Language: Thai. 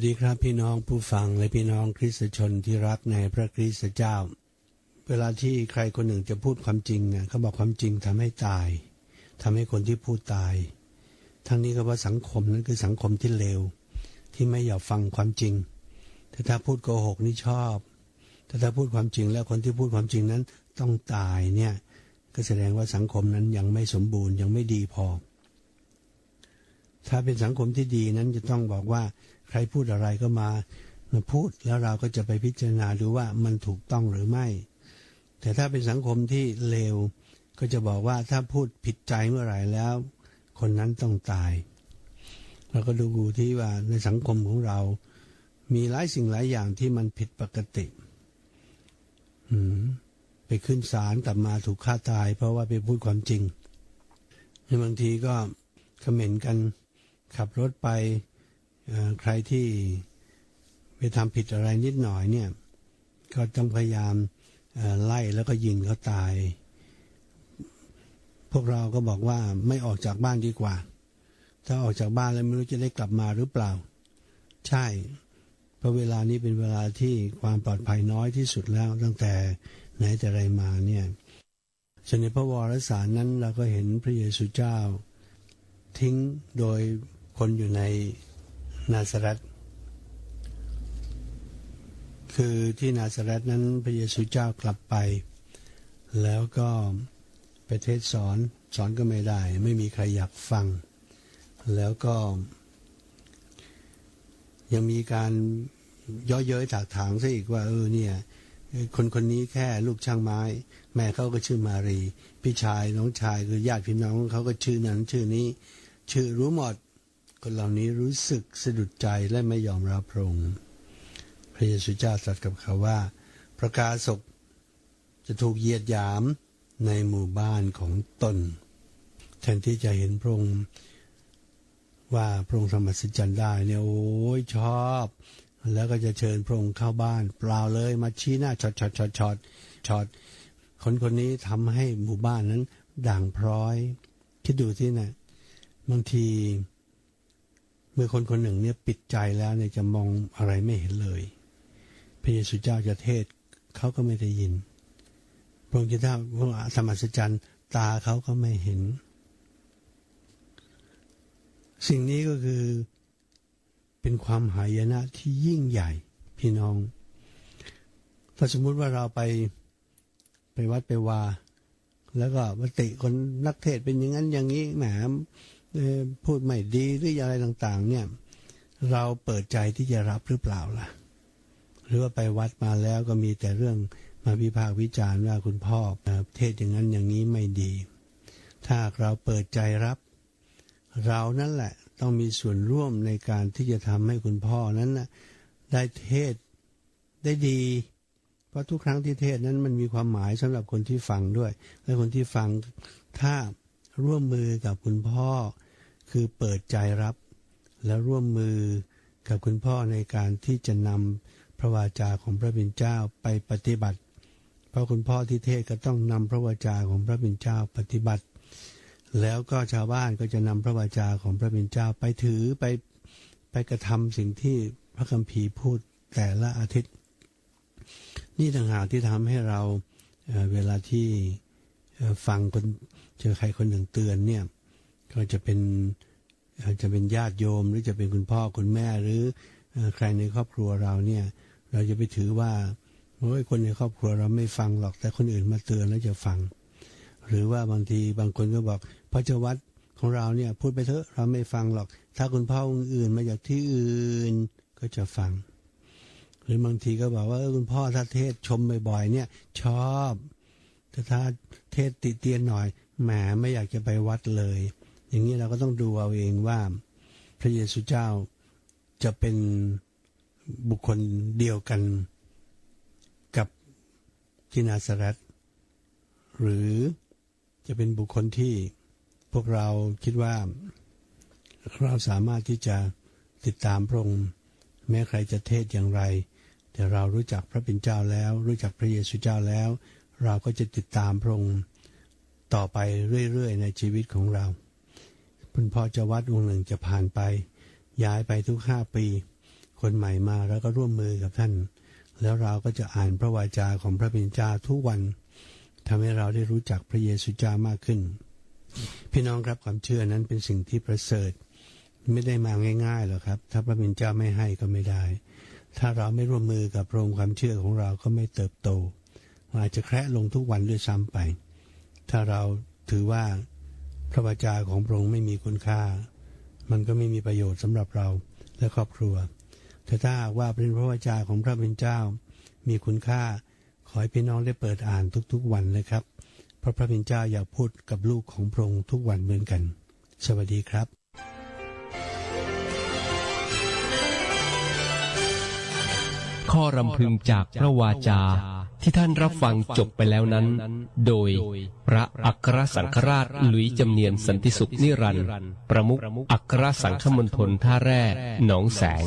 วัสดีครับพี่น้องผู้ฟังและพี่น้องคริสตชนที่รักในพระคริสตเจ้า เวลาที่ใครคนหนึ่งจะพูดความจริงเนี่ยเขาบอกความจริงทำให้ตายทำให้คนที่พูดตาย ทั้งนี้ก็ว่าสังคมนั้นคือสังคมที่เลวที่ไม่อยากฟังความจริง แต่ถ้าพูดโกหกนี่ชอบ แต่ถ้าพูดความจริงแล้วคนที่พูดความจริงนั้นต้องตายเนี่ยก็แสดงว่าสังคมนั้นยังไม่สมบูรณ์ยังไม่ดีพอ ถ้าเป็นสังคมที่ดีนั้นจะต้องบอกว่าใครพูดอะไรก็มามาพูดแล้วเราก็จะไปพิจารณาดูว่ามันถูกต้องหรือไม่ แต่ถ้าเป็นสังคมที่เลว ก็จะบอกว่าถ้าพูดผิดใจเมื่อไหร่แล้ว คนนั้นต้องตาย เราก็ดูที่ว่าในสังคมของเรา มีหลายสิ่งหลายอย่างที่มันผิดปกติไปขึ้นศาลกลับมาถูกฆ่าตาย เพราะว่าไปพูดความจริงในบางทีก็คอมเมนต์กัน ขับรถไปใครที่ไปทำผิดอะไรนิดหน่อยเนี่ย ก็ต้องพยายามไล่แล้วก็ยิงเขาตาย พวกเราก็บอกว่าไม่ออกจากบ้านดีกว่า ถ้าออกจากบ้านแล้วไม่รู้จะได้กลับมาหรือเปล่า ใช่ เพราะเวลานี้เป็นเวลาที่ความปลอดภัยน้อยที่สุดแล้วตั้งแต่ไหนแต่ไรมาเนี่ยส่วนในพระวรสารนั้นเราก็เห็นพระเยซูเจ้า ทิ้งโดย คนอยู่ในนาซาร็ตคือที่นาซาร็ตนั้นพระเยซูเจ้ากลับไป แล้วก็ไปเทศสอนสอนก็ไม่ได้ ไม่มีใครอยากฟัง แล้วก็ ยังมีการย่อเย้ยถากถางซะอีกว่า เออเนี่ย คนคนนี้แค่ลูกช่างไม้ แม่เขาก็ชื่อมารี พี่ชายน้องชายคือญาติพี่น้องเขาก็ชื่อนั้น ชื่อนี้ ชื่อรู้หมด คนเหล่านี้รู้สึกสะดุดใจและไม่ยอมรับพระองค์พระเยซูเจ้าตรัสกับเขาว่าประกาศกจะถูกเหยียดหยามในหมู่บ้านของตนแทนที่จะเห็นพระองค์ว่าพระองค์ทำอัศจรรย์ได้เนี่ยโอ้ยชอบ แล้วก็จะเชิญพระองค์เข้าบ้าน เปล่าเลยมาชี้หน้าช็อตช็อตช็อตช็อตช็อตคนคนนี้ทำให้หมู่บ้านนั้นด่างพร้อย คิดดูที่นะบางที เมื่อคนคนหนึ่งเนี่ยปิดใจแล้วเนี่ยจะมองอะไรไม่เห็นเลย พระเยซูเจ้าจะเทศเขาก็ไม่ได้ยิน พระองค์จะทำพระสมัศจรรย์ตาเขาก็ไม่เห็น สิ่งนี้ก็คือเป็นความหายนะที่ยิ่งใหญ่พี่น้อง ถ้าสมมุติว่าเราไปไปวัดไปวา แล้วก็มติคนนักเทศเป็นอย่างนั้นอย่างนี้แหน่ พูดไม่ดีหรืออะไรต่างๆ เนี่ย เราเปิดใจที่จะรับหรือเปล่าล่ะ หรือว่าไปวัดมาแล้วก็มีแต่เรื่องมาวิพากษ์วิจารณ์ว่าคุณพ่อเอ่อเทศอย่างนั้นอย่างนี้ไม่ดี ถ้าเราเปิดใจรับ เรานั่นแหละต้องมีส่วนร่วมในการที่จะทำให้คุณพ่อนั้นนะได้เทศได้ดี เพราะทุกครั้งที่เทศนั้นมันมีความหมายสำหรับคนที่ฟังด้วย และคนที่ฟังถ้า ร่วมมือกับคุณพ่อ คือเปิดใจรับ และร่วมมือกับคุณพ่อในการที่จะนำพระวาจาของพระบิดาเจ้าไปปฏิบัติ เพราะคุณพ่อที่เทศก็ต้องนำพระวาจาของพระบิดาเจ้าปฏิบัติ แล้วก็ชาวบ้านก็จะนำพระวาจาของพระบิดาเจ้าไปถือไปไปกระทำสิ่งที่พระคัมภีร์พูดแต่ละอาทิตย์ นี่ต่างหากที่ทำให้เราเเวลาที่ ฟังคนเจอใครคนหนึ่งเตือนเนี่ย ก็จะเป็นเอ่อจะเป็นญาติโยมหรือจะเป็นคุณพ่อคุณแม่หรือใครในครอบครัวเราเนี่ย เราจะไปถือว่าโอ้ยคนในครอบครัวเราไม่ฟังหรอกแต่คนอื่นมาเตือนแล้วจะฟัง หรือว่าบางทีบางคนก็บอกพระเจ้าวัดของเราเนี่ยพูดไปเถอะเราไม่ฟังหรอก ถ้าคุณพ่อองค์อื่นมาจากที่อื่นก็จะฟัง หรือบางทีก็บอกว่าคุณพ่อถ้าเทศชมบ่อยๆเนี่ย ชอบ แต่ถ้าเทศติเตียนหน่อยแหมไม่อยากจะไปวัดเลย อย่างนี้เราก็ต้องดูเอาเองว่า พระเยซูเจ้าจะเป็นบุคคลเดียวกันกับที่นาซาเรตหรือจะเป็นบุคคลที่พวกเราคิดว่า เราสามารถที่จะติดตามพระองค์แม้ใครจะเทศอย่างไร แต่เรารู้จักพระเป็นเจ้าแล้ว รู้จักพระเยซูเจ้าแล้ว เราก็จะติดตามพระองค์ต่อไปเรื่อยๆ ในชีวิตของเราคุณพ่อจะวัดองค์หนึ่งจะผ่านไป ย้ายไปทุกห้าปี คนใหม่มาแล้วก็ร่วมมือกับท่าน แล้วเราก็จะอ่านพระวาจาของพระเป็นเจ้าทุกวันทำให้เราได้รู้จักพระเยซูเจ้ามากขึ้น พี่น้องครับความเชื่อนั้นเป็นสิ่งที่ประเสริฐ ไม่ได้มาง่ายๆหรอกครับ ถ้าพระเป็นเจ้าไม่ให้ก็ไม่ได้ ถ้าเราไม่ร่วมมือกับพระองค์ความเชื่อของเราก็ไม่เติบโต อาจจะแคระลงทุกวันด้วยซ้ำไป ถ้าเราถือว่าพระวจาของพระองค์ไม่มีคุณค่า มันก็ไม่มีประโยชน์สำหรับเราและครอบครัว แต่ถ้าว่าเป็นพระวจาของพระเป็นเจ้า มีคุณค่า ขอให้พี่น้องได้เปิดอ่านทุกๆวันนะครับ เพราะพระเป็นเจ้าอยากพูดกับลูกของพระองค์ทุกวันเหมือนกัน สวัสดีครับข้อรำพึงจากพระวาจา ที่ท่านรับฟังจบไปแล้วนั้น โดยพระอัครสังฆราชหลุยจำเนียนสันติสุขนิรันดร์ประมุขอัครสังฆมณฑลท่าแร่หนองแสง